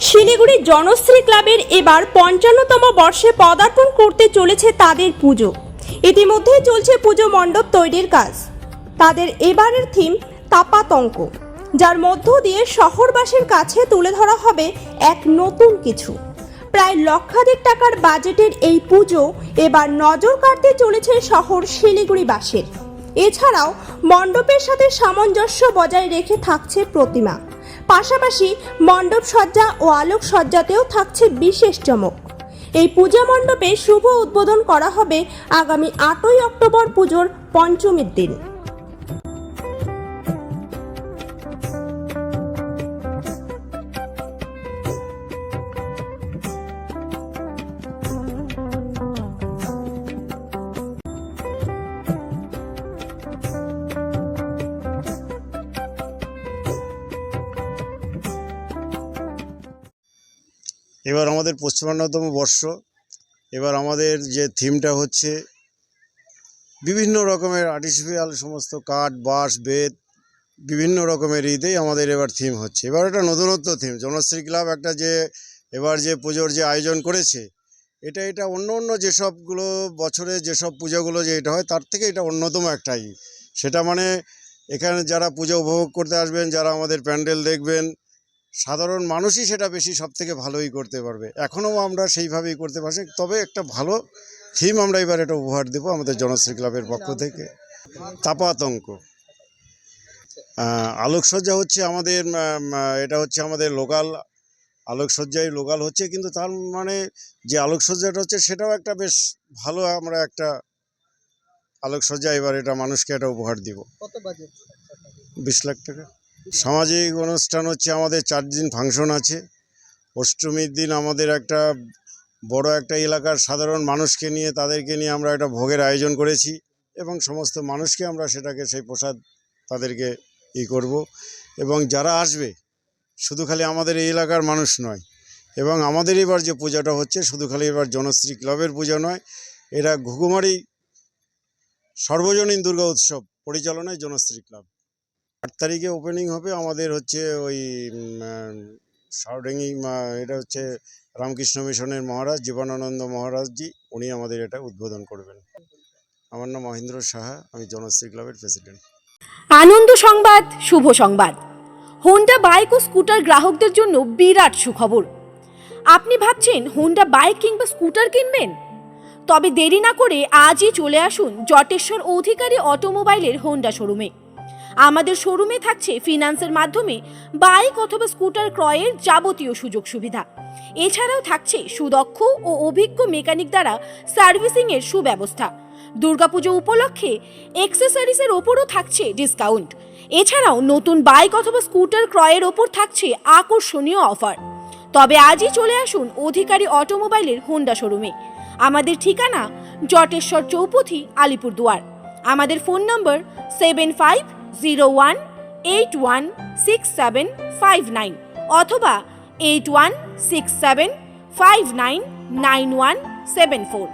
শিলিগুড়ি জনশ্রী ক্লাবের এবার পঞ্চান্নতম বর্ষে পদার্পণ করতে চলেছে তাদের পুজো। ইতিমধ্যেই চলছে পুজো মণ্ডপ তৈরির কাজ। তাদের এবারের থিম তাপাতঙ্ক, যার মধ্য দিয়ে শহরবাসীর কাছে তুলে ধরা হবে এক নতুন কিছু। প্রায় লক্ষাধিক টাকার বাজেটের এই পুজো এবার নজর কাড়তে চলেছে শহর শিলিগুড়িবাসীর। এছাড়াও মণ্ডপের সাথে সামঞ্জস্য বজায় রেখে থাকছে প্রতিমা। পাশাপাশি মণ্ডপ সজ্জা ও আলোক সজ্জাতেও থাকছে বিশেষ চমক। এই পূজা মণ্ডপে শুভ উদ্বোধন করা হবে আগামী আটই অক্টোবর পুজোর পঞ্চমীর দিন। এবার আমাদের পঁচপান্নতম বর্ষ, এবার আমাদের যে থিমটা হচ্ছে বিভিন্ন রকমের আর্টিফিশিয়াল সমস্ত কাঠ, বাঁশ, বেত, বিভিন্ন রকমের ঈদেই আমাদের এবার থিম হচ্ছে। এবার একটা নতুনত্ব থিম জনশ্রী ক্লাব একটা যে এবার যে পুজোর যে আয়োজন করেছে, এটা এটা অন্য অন্য যেসবগুলো বছরে যেসব পুজোগুলো যে এটা হয়, তার থেকে এটা অন্যতম একটাই সেটা মানে এখানে যারা পুজো উপভোগ করতে আসবেন, যারা আমাদের প্যান্ডেল দেখবেন সাধারণ মানুষই সেটা বেশি সব থেকে ভালোই করতে পারবে। এখনও আমরা সেইভাবেই করতে পারছি। তবে একটা ভালো থিম আমরা এবার এটা উপহার দেবো আমাদের জনশ্রী ক্লাবের পক্ষ থেকে। তাপাতঙ্ক আলোকসজ্জা হচ্ছে আমাদের এটা হচ্ছে আমাদের লোকাল আলোকসজ্জাই লোকাল হচ্ছে। কিন্তু তার মানে যে আলোকসজ্জাটা হচ্ছে সেটাও একটা বেশ ভালো আমরা একটা আলোকসজ্জা এবার এটা মানুষকে একটা উপহার দিব। কত বাজেট? বিশ লাখ টাকা। সামাজিক অনুষ্ঠান হচ্ছে আমাদের চার দিন ফাংশন আছে। অষ্টমীর দিন আমাদের একটা বড় একটা এলাকার সাধারণ মানুষকে নিয়ে, তাদেরকে নিয়ে আমরা একটা ভোগের আয়োজন করেছি এবং সমস্ত মানুষকে আমরা সেটাকে, সেই প্রসাদ তাদেরকে ই করব এবং যারা আসবে, শুধু খালি আমাদের এই এলাকার মানুষ নয় এবং আমাদের এবার যে পূজাটা হচ্ছে, শুধু খালি এবার জনশ্রী ক্লাবের পূজা নয় এটা ঘুঘুমারি সর্বজনীন দুর্গা উৎসব পরিচালনায় জনশ্রী ক্লাব। আট তারিখে ওপেনিং হবে আমাদের হচ্ছে ওই সাউডেঙ্গি এটা হচ্ছে রামকৃষ্ণ মিশনের মহারাজ, জীবনানন্দ মহারাজজি, উনি আমাদের এটা উদ্বোধন করবেন। আমার নাম মহেন্দ্র সাহা, আমি জনশ্রী ক্লাবের প্রেসিডেন্ট আনন্দ সংবাদ, শুভ সংবাদ। হোন্ডা বাইক ও স্কুটার গ্রাহকদের জন্য বিরাট সুখবর। আপনি ভাবছেন হোন্ডা বাইক কিংবা স্কুটার কিনবেন? তবে দেরি না করে আজই চলে আসুন জটেশ্বর অধিকারী অটোমোবাইলের হোন্ডা শোরুমে আমাদের শোরুমে থাকছে ফিনান্সের মাধ্যমে বাইক অথবা স্কুটার ক্রয়ের যাবতীয় সুযোগ সুবিধা। এছাড়াও থাকছে সুদক্ষ ও অভিজ্ঞ মেকানিক দ্বারা সার্ভিসিংয়ের সুব্যবস্থা। দুর্গাপুজো উপলক্ষে এক্সেসরিজের ওপরও থাকছে ডিসকাউন্ট। এছাড়াও নতুন বাইক অথবা স্কুটার ক্রয়ের ওপর থাকছে আকর্ষণীয় অফার। তবে আজই চলে আসুন অধিকারী অটোমোবাইলের হোন্ডা শোরুমে। আমাদের ঠিকানা জটেশ্বর চৌপথি, আলিপুরদুয়ার। আমাদের phone number seven five zero one eight one six seven five nine অথবা eight one six seven five nine nine one seven four